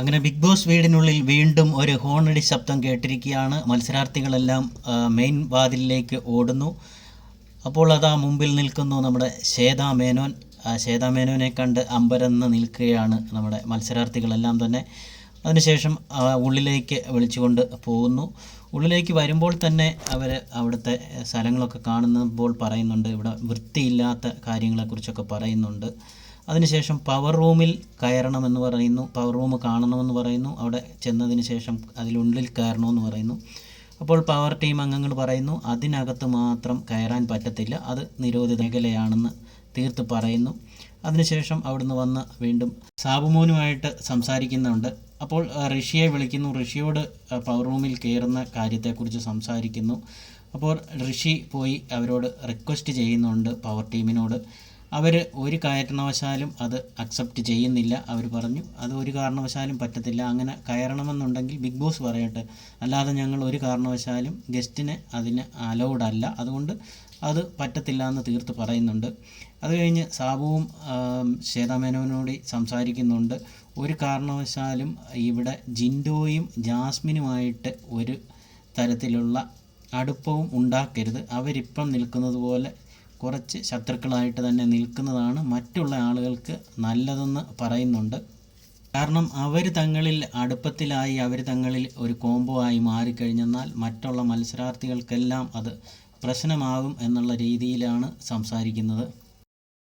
അങ്ങനെ big boss വീടിനുള്ളിൽ വീണ്ടും ഒരു ഹോണടി ശബ്ദം കേട്ടിരിക്കുകയാണ്. മത്സരാർത്ഥികളെല്ലാം മെയിൻ വാതിലിലേക്ക് ഓടുന്നു. അപ്പോൾ അതാ മുമ്പിൽ നിൽക്കുന്നു നമ്മുടെ ശ്വേതാ മേനോൻ. ശ്വേതാ മേനോനെ കണ്ട് അമ്പരന്ന് നിൽക്കുകയാണ് നമ്മുടെ മത്സരാർത്ഥികളെല്ലാം തന്നെ. അതിനുശേഷം ഉള്ളിലേക്ക് വിളിച്ചുകൊണ്ട് പോകുന്നു. ഉള്ളിലേക്ക് വരുമ്പോൾ തന്നെ അവർ അവിടുത്തെ സ്ഥലങ്ങളൊക്കെ കാണുമ്പോൾ പറയുന്നുണ്ട്. ഇവിടെ വൃത്തിയില്ലാത്ത കാര്യങ്ങളെക്കുറിച്ചൊക്കെ പറയുന്നുണ്ട്. അതിനുശേഷം പവർ റൂമിൽ കയറണമെന്ന് പറയുന്നു. പവർ റൂം കാണണമെന്ന് പറയുന്നു. അവിടെ ചെന്നതിന് ശേഷം അതിലുള്ളിൽ കയറണമെന്ന് പറയുന്നു. അപ്പോൾ പവർ ടീം അംഗങ്ങൾ പറയുന്നു അതിനകത്ത് മാത്രം കയറാൻ പറ്റത്തില്ല. അത് നിരോധിത മേഖലയാണെന്ന് തീർത്ത് പറയുന്നു. അതിനുശേഷം അവിടുന്ന് വന്ന് വീണ്ടും സാബുമോനുമായിട്ട് സംസാരിക്കുന്നുണ്ട്. അപ്പോൾ ഋഷിയെ വിളിക്കുന്നു. ഋഷിയോട് പവർ റൂമിൽ കയറുന്ന കാര്യത്തെക്കുറിച്ച് സംസാരിക്കുന്നു. അപ്പോൾ ഋഷി പോയി അവരോട് റിക്വസ്റ്റ് ചെയ്യുന്നുണ്ട് പവർ ടീമിനോട് അവർ ഒരു കാരണവശാലും അത് അക്സെപ്റ്റ് ചെയ്യുന്നില്ല. അവർ പറഞ്ഞു അത് ഒരു കാരണവശാലും പറ്റത്തില്ല. അങ്ങനെ കയറണമെന്നുണ്ടെങ്കിൽ ബിഗ് ബോസ് പറയട്ടെ. അല്ലാതെ ഞങ്ങൾ ഒരു കാരണവശാലും ഗസ്റ്റിനെ അതിന് അലൗഡ് അല്ല. അതുകൊണ്ട് അത് പറ്റത്തില്ല എന്ന് തീർത്ത് പറയുന്നുണ്ട്. അത് കഴിഞ്ഞ് സാബുവും ശ്വേതാമേനോനോടി സംസാരിക്കുന്നുണ്ട്. ഒരു കാരണവശാലും ഇവിടെ ജിൻഡോയും ജാസ്മിനുമായിട്ട് ഒരു തരത്തിലുള്ള അടുപ്പവും ഉണ്ടാക്കരുത്. അവരിപ്പം നിൽക്കുന്നത് പോലെ കുറച്ച് ശത്രുക്കളായിട്ട് തന്നെ നിൽക്കുന്നതാണ് മറ്റുള്ള ആളുകൾക്ക് നല്ലതെന്ന് പറയുന്നുണ്ട്. കാരണം അവർ തങ്ങളിൽ അടുപ്പത്തിലായി അവർ തങ്ങളിൽ ഒരു കോംബോ ആയി മാറിക്കഴിഞ്ഞെന്നാൽ മറ്റുള്ള മത്സരാർത്ഥികൾക്കെല്ലാം അത് പ്രശ്നമാകും എന്നുള്ള രീതിയിലാണ് സംസാരിക്കുന്നത്.